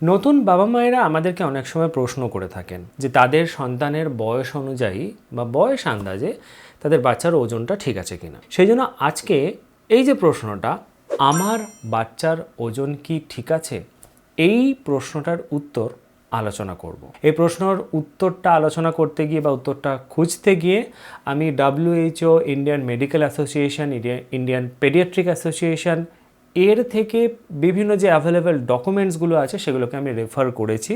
নতুন বাবা মায়েরা আমাদেরকে অনেক সময় প্রশ্ন করে থাকেন যে তাদের সন্তানের বয়স অনুযায়ী বা বয়স আন্দাজে তাদের বাচ্চার ওজনটা ঠিক আছে কিনা। সেই জন্য আজকে এই যে প্রশ্নটা, আমার বাচ্চার ওজন কি ঠিক আছে? এই প্রশ্নটার উত্তর আলোচনা করব। এই প্রশ্নর উত্তরটা আলোচনা করতে গিয়ে বা উত্তরটা খুঁজতে গিয়ে আমি WHO Indian medical association Indian paediatric association এর থেকে বিভিন্ন যে অ্যাভেলেবেল ডকুমেন্টসগুলো আছে, সেগুলোকে আমি রেফার করেছি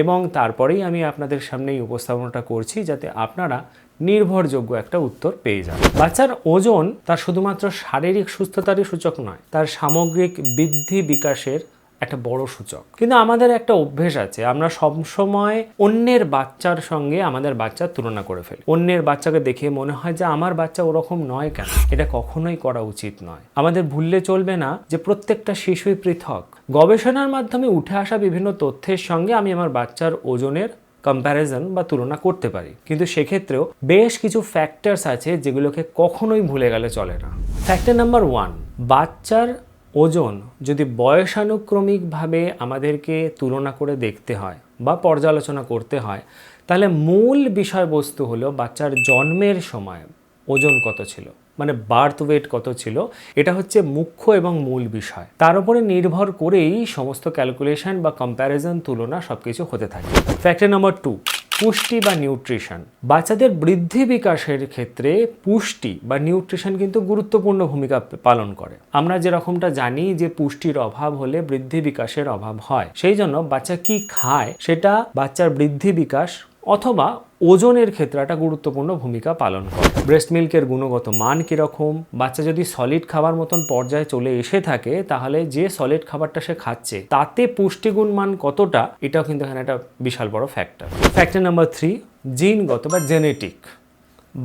এবং তারপরেই আমি আপনাদের সামনেই উপস্থাপনাটা করছি যাতে আপনারা নির্ভরযোগ্য একটা উত্তর পেয়ে যান। বাচ্চার ওজন তার শুধুমাত্র শারীরিক সুস্থতারই সূচক নয়, তার সামগ্রিক বৃদ্ধি বিকাশের একটা বড় সূচক। কিন্তু আমাদের একটা অভ্যেস আছে, আমরা সবসময় অন্যের বাচ্চার সঙ্গে আমাদের বাচ্চার তুলনা করে ফেলি। অন্যের বাচ্চাকে দেখে মনে হয় যে আমার বাচ্চা ওরকম নয় কেন? এটা কখনোই করা উচিত নয়। আমাদের ভুললে চলবে না যে প্রত্যেকটা শিশুই পৃথক। গবেষণার মাধ্যমে উঠে আসা বিভিন্ন তথ্যের সঙ্গে আমি আমার বাচ্চার ওজনের কম্প্যারিজন বা তুলনা করতে পারি। কিন্তু সেক্ষেত্রেও বেশ কিছু ফ্যাক্টরস আছে যেগুলোকে কখনোই ভুলে গেলে চলে না। ফ্যাক্টর নাম্বার ওয়ান বাচ্চার ওজন যদি বয়সানুক্রমিকভাবে আমাদেরকে তুলনা করে দেখতে হয় বা পর্যালোচনা করতে হয়, তাহলে মূল বিষয়বস্তু হলো বাচ্চার জন্মের সময় ওজন কত ছিল মানে বার্থ ওয়েট কত ছিল, এটা হচ্ছে মুখ্য এবং মূল বিষয়। তার উপরে নির্ভর করেই সমস্ত ক্যালকুলেশন বা কম্প্যারিজন তুলনা সব কিছু হতে থাকে। ফ্যাক্টর নাম্বার টু পুষ্টি বা নিউট্রিশন। বাচ্চাদের বৃদ্ধি বিকাশের ক্ষেত্রে পুষ্টি বা নিউট্রিশন কিন্তু গুরুত্বপূর্ণ ভূমিকা পালন করে। আমরা যেরকমটা জানি যে পুষ্টির অভাব হলে বৃদ্ধি বিকাশের অভাব হয়, সেই জন্য বাচ্চা কি খায় সেটা বাচ্চার বৃদ্ধি বিকাশ অথবা ওজনের ক্ষেত্রে একটা গুরুত্বপূর্ণ ভূমিকা পালন করে। ব্রেস্ট মিল্কের গুণগত মান কীরকম? বাচ্চা যদি সলিড খাবার মতন পর্যায়ে চলে এসে থাকে, তাহলে যে সলিড খাবারটা সে খাচ্ছে, তাতে পুষ্টিগুণ মান কতটা, এটাও কিন্তু এখানে একটা বিশাল বড় ফ্যাক্টর ফ্যাক্টর নাম্বার থ্রি জিনগত বা জেনেটিক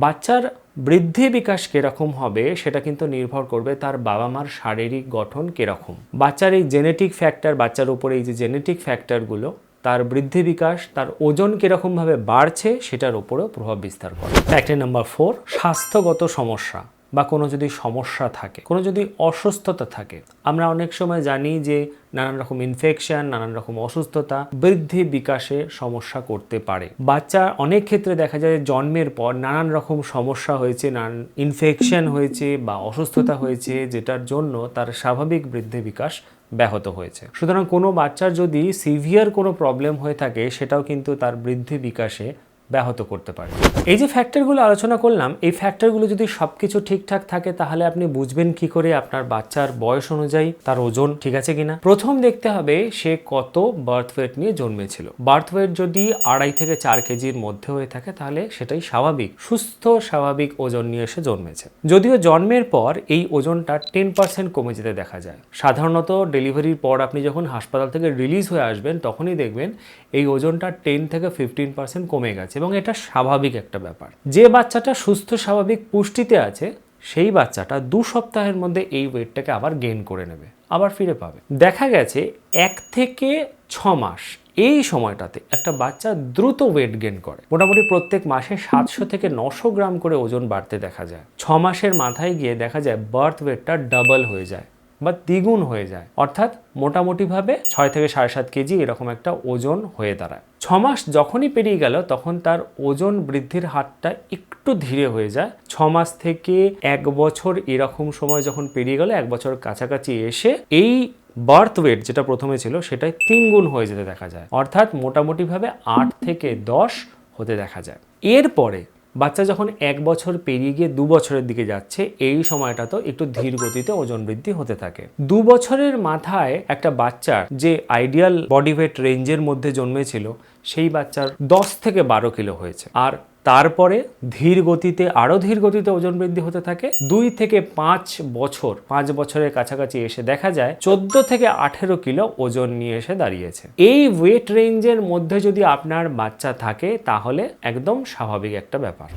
বাচ্চার বৃদ্ধি বিকাশ কীরকম হবে, সেটা কিন্তু নির্ভর করবে তার বাবা মার শারীরিক গঠন কীরকম। বাচ্চার এই জেনেটিক ফ্যাক্টর বাচ্চার উপরে এই যে জেনেটিক ফ্যাক্টরগুলো তার বৃদ্ধি বিকাশ, তার ওজন কীরকমভাবে বাড়ছে, সেটার উপরেও প্রভাব বিস্তার করে। ফ্যাক্টর নাম্বার ফোর, স্বাস্থ্যগত সমস্যা বা কোনো যদি সমস্যা থাকে, কোনো যদি অসুস্থতা থাকে। আমরা অনেক সময় জানি যে নানান রকম ইনফেকশন নানান রকম অসুস্থতা বৃদ্ধি বিকাশে সমস্যা করতে পারে। বাচ্চা অনেক ক্ষেত্রে দেখা যায় জন্মের পর নানান রকম সমস্যা হয়েছে, নানান ইনফেকশন হয়েছে বা অসুস্থতা হয়েছে, যেটার জন্য তার স্বাভাবিক বৃদ্ধি বিকাশ ব্যাহত হয়েছে। সুতরাং কোনো বাচ্চার যদি সিভিয়ার কোনো প্রবলেম হয়ে থাকে, সেটাও কিন্তু তার বৃদ্ধি বিকাশে ব্যাহত করতে পারে। এই যে ফ্যাক্টরগুলো আলোচনা করলাম, এই ফ্যাক্টরগুলো যদি সব কিছু ঠিকঠাক থাকে, তাহলে আপনি বুঝবেন কি করে আপনার বাচ্চার বয়স অনুযায়ী তার ওজন ঠিক আছে কিনা। প্রথম দেখতে হবে সে কত বার্থ ওয়েট নিয়ে জন্মেছিল। বার্থ ওয়েট যদি আড়াই থেকে চার কেজির মধ্যে হয়ে থাকে, তাহলে সেটাই স্বাভাবিক। সুস্থ, স্বাভাবিক ওজন নিয়ে এসে জন্মেছে। যদিও জন্মের পর এই ওজনটা টেন পার্সেন্ট কমে যেতে দেখা যায়। সাধারণত ডেলিভারির পর আপনি যখন হাসপাতাল থেকে রিলিজ হয়ে আসবেন, তখনই দেখবেন এই ওজনটা টেন থেকে ফিফটিন পার্সেন্ট কমে গেছে। এবং এটা স্বাভাবিক একটা ব্যাপার। যে বাচ্চাটা সুস্থ, স্বাভাবিক পুষ্টিতে আছে, সেই বাচ্চাটা দু সপ্তাহের মধ্যে এই ওয়েটটাকে আবার গেইন করে নেবে, আবার ফিরে পাবে। দেখা গেছে এক থেকে ছ মাস এই সময়টাতে একটা বাচ্চা দ্রুত ওয়েট গেইন করে। মোটামুটি প্রত্যেক মাসে সাতশো থেকে নশো গ্রাম করে ওজন বাড়তে দেখা যায়। ছ মাসের মাথায় গিয়ে দেখা যায় বার্থ ওয়েটটা ডাবল হয়ে যায়। বা দ্বিগুণ হয়ে যায়। অর্থাৎ মোটামুটিভাবে ছয় থেকে সাড়ে সাত কেজি এরকম একটা ওজন হয়ে দাঁড়ায়। ছ মাস যখনই পেরিয়ে গেল তখন তার ওজন বৃদ্ধির হারটা একটু ধীরে হয়ে যায়। ছ মাস থেকে এক বছর এরকম সময় যখন পেরিয়ে গেল, এক বছর কাছাকাছি এসে এই বার্থ ওয়েট যেটা প্রথমে ছিল সেটাই তিন গুণ হয়ে যেতে দেখা যায়। অর্থাৎ মোটামুটিভাবে আট থেকে দশ হতে দেখা যায়। এরপরে বাচ্চা যখন এক বছর পেরিয়ে গিয়ে দু বছরের দিকে যাচ্ছে, এই সময়টা তো একটু ধীর গতিতে ওজন বৃদ্ধি হতে থাকে। দু বছরের মাথায় একটা বাচ্চার যে আইডিয়াল বডি ওয়েট রেঞ্জের মধ্যে জন্মেছিল সেই বাচ্চার দশ থেকে বারো কিলো হয়েছে। আর তারপরে ধীর গতিতে আরও ধীর গতিতে ওজন বৃদ্ধি হতে থাকে। দুই থেকে পাঁচ বছর, পাঁচ বছরের কাছাকাছি এসে দেখা যায়, চোদ্দ থেকে আঠেরো কিলো ওজন নিয়ে এসে দাঁড়িয়েছে। এই ওয়েট রেঞ্জের মধ্যে যদি আপনার বাচ্চা থাকে, তাহলে একদম স্বাভাবিক একটা ব্যাপার।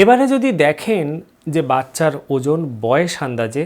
এবারে যদি দেখেন যে বাচ্চার ওজন বয়স আন্দাজে,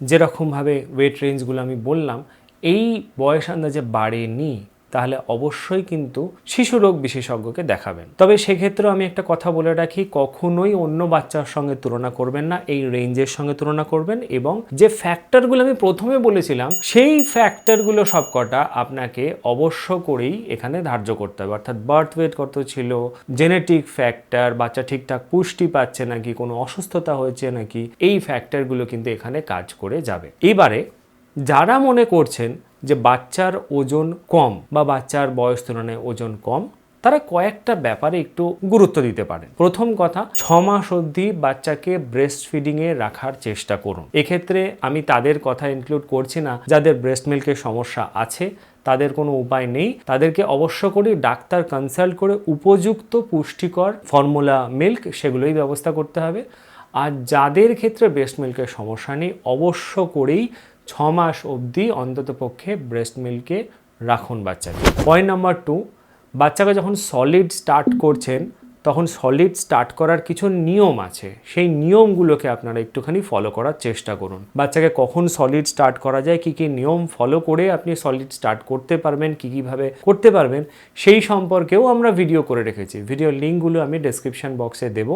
যেরকমভাবে ওয়েট রেঞ্জগুলো আমি বললাম, এই বয়স আন্দাজে বাড়েনি তাহলে অবশ্যই কিন্তু শিশু রোগ বিশেষজ্ঞকে দেখাবেন। তবে সেক্ষেত্রেও আমি একটা কথা বলে রাখি, কখনোই অন্য বাচ্চার সঙ্গে তুলনা করবেন না, এই রেঞ্জের সঙ্গে তুলনা করবেন এবং যে ফ্যাক্টরগুলো আমি প্রথমে বলেছিলাম, সেই ফ্যাক্টরগুলো সবকটা আপনাকে অবশ্য করেই এখানে ধার্য করতে হবে। অর্থাৎ বার্থ ওয়েট কত ছিল জেনেটিক ফ্যাক্টর বাচ্চা ঠিকঠাক পুষ্টি পাচ্ছে নাকি, কোনো অসুস্থতা হয়েছে নাকি, এই ফ্যাক্টরগুলো কিন্তু এখানে কাজ করে যাবে। এবারে যারা মনে করছেন যে বাচ্চার ওজন কম বা বাচ্চার বয়স তুলনায় ওজন কম, তারা কয়েকটা ব্যাপারে একটু গুরুত্ব দিতে পারেন। প্রথম কথা, ছ মাস অবধি বাচ্চাকে ব্রেস্ট ফিডিংয়ে রাখার চেষ্টা করুন। এক্ষেত্রে আমি তাদের কথা ইনক্লুড করছি না, যাদের ব্রেস্ট মিল্কের সমস্যা আছে, তাদের কোনো উপায় নেই। তাদেরকে অবশ্য করে ডাক্তার কনসাল্ট করে উপযুক্ত পুষ্টিকর ফর্মুলা মিল্ক সেগুলোই ব্যবস্থা করতে হবে। আর যাদের ক্ষেত্রে ব্রেস্ট মিল্কের সমস্যা নেই, অবশ্য করেই ছ মাস অবধি অন্তত পক্ষে ব্রেস্ট মিল্কে রাখুন বাচ্চাকে। পয়েন্ট নাম্বার টু বাচ্চাকে যখন সলিড স্টার্ট করছেন তখন সলিড স্টার্ট করার কিছু নিয়ম আছে। সেই নিয়মগুলোকে আপনারা একটুখানি ফলো করার চেষ্টা করুন। বাচ্চাকে কখন সলিড স্টার্ট করা যায়, কী কী নিয়ম ফলো করে আপনি সলিড স্টার্ট করতে পারবেন, কী কীভাবে করতে পারবেন, সেই সম্পর্কেও আমরা ভিডিও করে রেখেছি। ভিডিও লিঙ্কগুলো আমি ডেসক্রিপশন বক্সে দেব,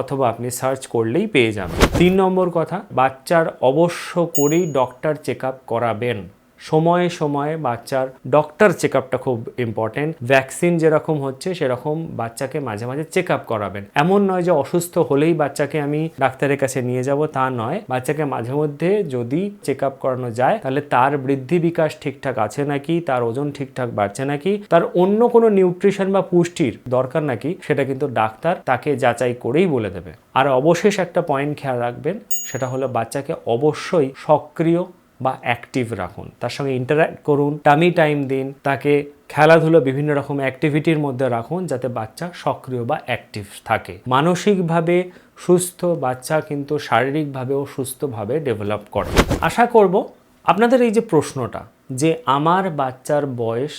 অথবা আপনি সার্চ করলেই পেয়ে যাবেন। তিন নম্বর কথা, বাচ্চার অবশ্য করেই ডক্টর চেক আপ করাবেন। সময়ে সময়ে বাচ্চার ডক্টর চেক আপটা খুব ইম্পর্টেন্ট ভ্যাকসিন যেরকম হচ্ছে, সেরকম বাচ্চাকে মাঝে মাঝে চেক আপ করাবেন। এমন নয় যে অসুস্থ হলেই বাচ্চাকে আমি ডাক্তারের কাছে নিয়ে যাব, তা নয়। বাচ্চাকে মাঝে মধ্যে যদি চেক আপ করানো যায়, তাহলে তার বৃদ্ধি বিকাশ ঠিকঠাক আছে নাকি, তার ওজন ঠিকঠাক বাড়ছে নাকি, তার অন্য কোনো নিউট্রিশন বা পুষ্টির দরকার নাকি, সেটা কিন্তু ডাক্তার তাকে যাচাই করেই বলে দেবে। আর অবশেষ একটা পয়েন্ট খেয়াল রাখবেন, সেটা হলো বাচ্চাকে অবশ্যই সক্রিয় বা অ্যাক্টিভ রাখুন। তার সঙ্গে ইন্টারাক্ট করুন। টামি টাইম দিন। তাকে খেলাধুলো বিভিন্ন রকম অ্যাক্টিভিটির মধ্যে রাখুন যাতে বাচ্চা সক্রিয় বা অ্যাক্টিভ থাকে। মানসিকভাবে সুস্থ বাচ্চা কিন্তু শারীরিকভাবেও সুস্থভাবে ডেভেলপ করে। আশা করব আপনাদের এই যে প্রশ্নটা যে আমার বাচ্চার বয়স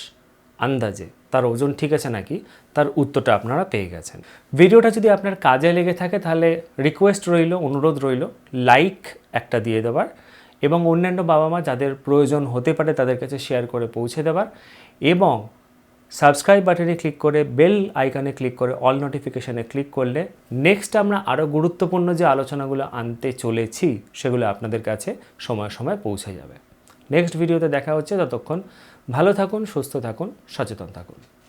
আন্দাজে, তার ওজন ঠিক আছে নাকি, তার উত্তরটা আপনারা পেয়ে গেছেন। ভিডিওটা যদি আপনার কাজে লেগে থাকে তাহলে রিকোয়েস্ট রইল, অনুরোধ রইল লাইক একটা দিয়ে দেওয়ার এবং অন্যান্য বাবা মা যাদের প্রয়োজন হতে পারে তাদের কাছে শেয়ার করে পৌঁছে দেওয়ার এবং সাবস্ক্রাইব বাটনে ক্লিক করে বেল আইকনে ক্লিক করে অল নোটিফিকেশানে ক্লিক করলে নেক্সট আমরা আরও গুরুত্বপূর্ণ যে আলোচনাগুলো আনতে চলেছি সেগুলো আপনাদের কাছে সময় সময় পৌঁছে যাবে। নেক্সট ভিডিওতে দেখা হচ্ছে, ততক্ষণ ভালো থাকুন, সুস্থ থাকুন, সচেতন থাকুন।